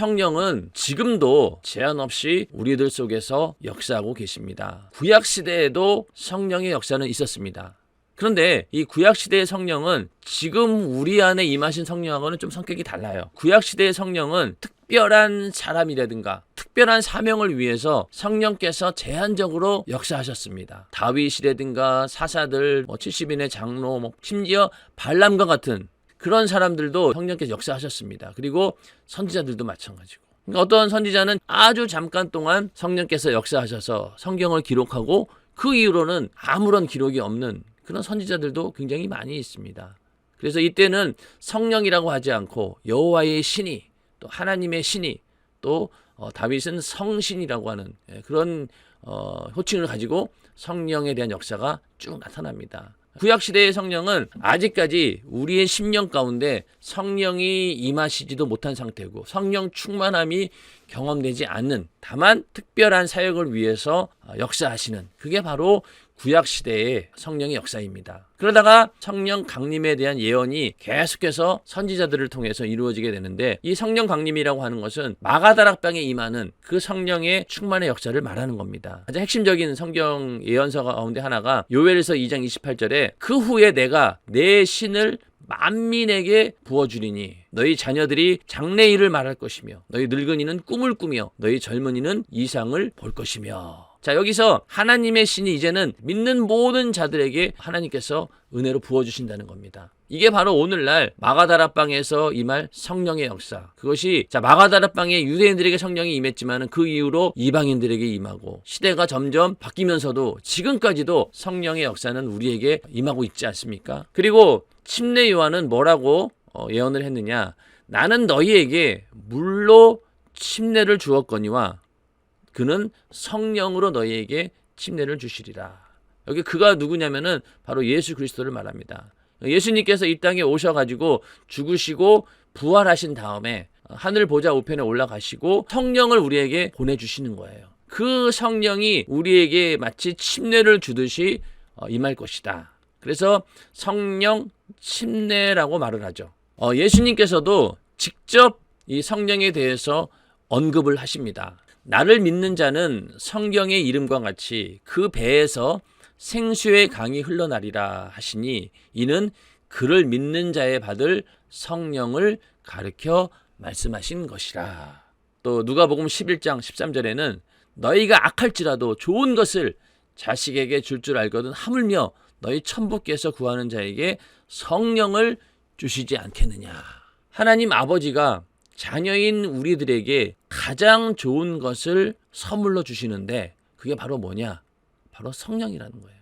성령은 지금도 제한 없이 우리들 속에서 역사하고 계십니다. 구약 시대에도 성령의 역사는 있었습니다. 그런데 이 구약 시대의 성령은 지금 우리 안에 임하신 성령하고는 좀 성격이 달라요. 구약 시대의 성령은 특별한 사람이라든가 특별한 사명을 위해서 성령께서 제한적으로 역사하셨습니다. 다윗이라든가 사사들, 뭐 70인의 장로, 뭐 심지어 발람과 같은 그런 사람들도 성령께서 역사하셨습니다. 그리고 선지자들도 마찬가지고. 그러니까 어떤 선지자는 아주 잠깐 동안 성령께서 역사하셔서 성경을 기록하고 그 이후로는 아무런 기록이 없는 그런 선지자들도 굉장히 많이 있습니다. 그래서 이때는 성령이라고 하지 않고 여호와의 신이 또 하나님의 신이 또 어, 다윗은 성신이라고 하는 예, 그런 어, 호칭을 가지고 성령에 대한 역사가 쭉 나타납니다. 구약 시대의 성령은 아직까지 우리의 심령 가운데 성령이 임하시지도 못한 상태고 성령 충만함이 경험되지 않는 다만 특별한 사역을 위해서 어, 역사하시는 그게 바로 구약 시대의 성령의 역사입니다. 그러다가 성령 강림에 대한 예언이 계속해서 선지자들을 통해서 이루어지게 되는데 이 성령 강림이라고 하는 것은 마가다락방에 임하는 그 성령의 충만의 역사를 말하는 겁니다. 가장 핵심적인 성경 예언서 가운데 하나가 요엘서 2장 28절에 그 후에 내가 내 신을 만민에게 부어주리니 너희 자녀들이 장래 일을 말할 것이며 너희 늙은이는 꿈을 꾸며 너희 젊은이는 이상을 볼 것이며 자 여기서 하나님의 신이 이제는 믿는 모든 자들에게 하나님께서 은혜로 부어주신다는 겁니다. 이게 바로 오늘날 마가다락방에서 임할 성령의 역사. 그것이 자 마가다락방에 유대인들에게 성령이 임했지만은 그 이후로 이방인들에게 임하고 시대가 점점 바뀌면서도 지금까지도 성령의 역사는 우리에게 임하고 있지 않습니까? 그리고 침례 요한은 뭐라고 어, 예언을 했느냐? 나는 너희에게 물로 침례를 주었거니와 그는 성령으로 너희에게 침례를 주시리라. 여기 그가 누구냐면은 바로 예수 그리스도를 말합니다. 예수님께서 이 땅에 오셔가지고 죽으시고 부활하신 다음에 하늘 보좌 우편에 올라가시고 성령을 우리에게 보내주시는 거예요. 그 성령이 우리에게 마치 침례를 주듯이 어, 임할 것이다. 그래서 성령 침례라고 말을 하죠. 어, 예수님께서도 직접 이 성령에 대해서 언급을 하십니다. 나를 믿는 자는 성경의 이름과 같이 그 배에서 생수의 강이 흘러나리라 하시니 이는 그를 믿는 자에 받을 성령을 가르켜 말씀하신 것이라. 또 누가복음 11장 13절에는 너희가 악할지라도 좋은 것을 자식에게 줄줄 알거든 하물며 너희 천부께서 구하는 자에게 성령을 주시지 않겠느냐. 하나님 아버지가 자녀인 우리들에게 가장 좋은 것을 선물로 주시는데 그게 바로 뭐냐? 바로 성령이라는 거예요.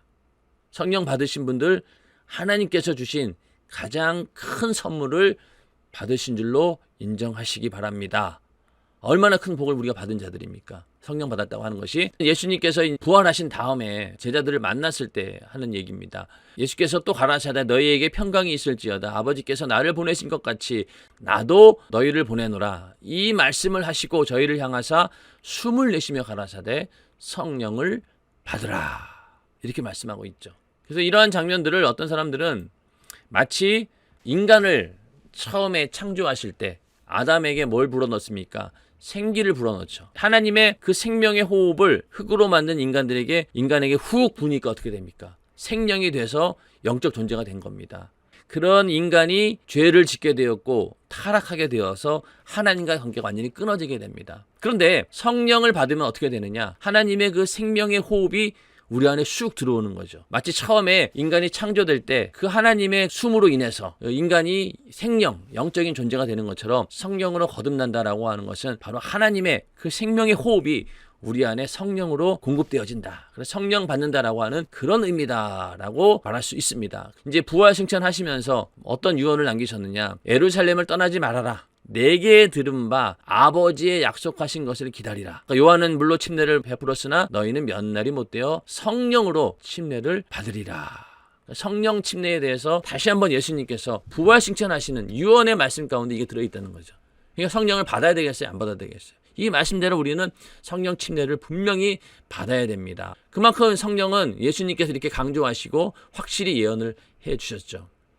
성령 받으신 분들 하나님께서 주신 가장 큰 선물을 받으신 줄로 인정하시기 바랍니다. 얼마나 큰 복을 우리가 받은 자들입니까? 성령 받았다고 하는 것이 예수님께서 부활하신 다음에 제자들을 만났을 때 하는 얘기입니다. 예수께서 또 가라사대 너희에게 평강이 있을지어다 아버지께서 나를 보내신 것 같이 나도 너희를 보내노라 이 말씀을 하시고 저희를 향하사 숨을 내쉬며 가라사대 성령을 받으라 이렇게 말씀하고 있죠. 그래서 이러한 장면들을 어떤 사람들은 마치 인간을 처음에 창조하실 때 아담에게 뭘 불어넣습니까? 생기를 불어넣죠. 하나님의 그 생명의 호흡을 흙으로 만든 인간들에게 인간에게 훅 부니까 어떻게 됩니까? 생명이 돼서 영적 존재가 된 겁니다. 그런 인간이 죄를 짓게 되었고 타락하게 되어서 하나님과의 관계가 완전히 끊어지게 됩니다. 그런데 성령을 받으면 어떻게 되느냐? 하나님의 그 생명의 호흡이 우리 안에 쑥 들어오는 거죠. 마치 처음에 인간이 창조될 때 그 하나님의 숨으로 인해서 인간이 생명, 영적인 존재가 되는 것처럼 성령으로 거듭난다라고 하는 것은 바로 하나님의 그 생명의 호흡이 우리 안에 성령으로 공급되어진다. 그래서 성령 받는다라고 하는 그런 의미다라고 말할 수 있습니다. 이제 부활 승천하시면서 어떤 유언을 남기셨느냐? 에루살렘을 떠나지 말아라. 내게 들은 바 아버지의 약속하신 것을 기다리라. 그러니까 요한은 물로 침례를 베풀었으나 너희는 몇 날이 못되어 성령으로 침례를 받으리라. 성령 침례에 대해서 다시 한번 예수님께서 부활 칭찬하시는 유언의 말씀 가운데 이게 들어있다는 거죠. 그러니까 성령을 받아야 되겠어요? 안 받아야 되겠어요? 이 말씀대로 우리는 성령 침례를 분명히 받아야 됩니다. 그만큼 성령은 예수님께서 이렇게 강조하시고 확실히 예언을 해 주셨죠.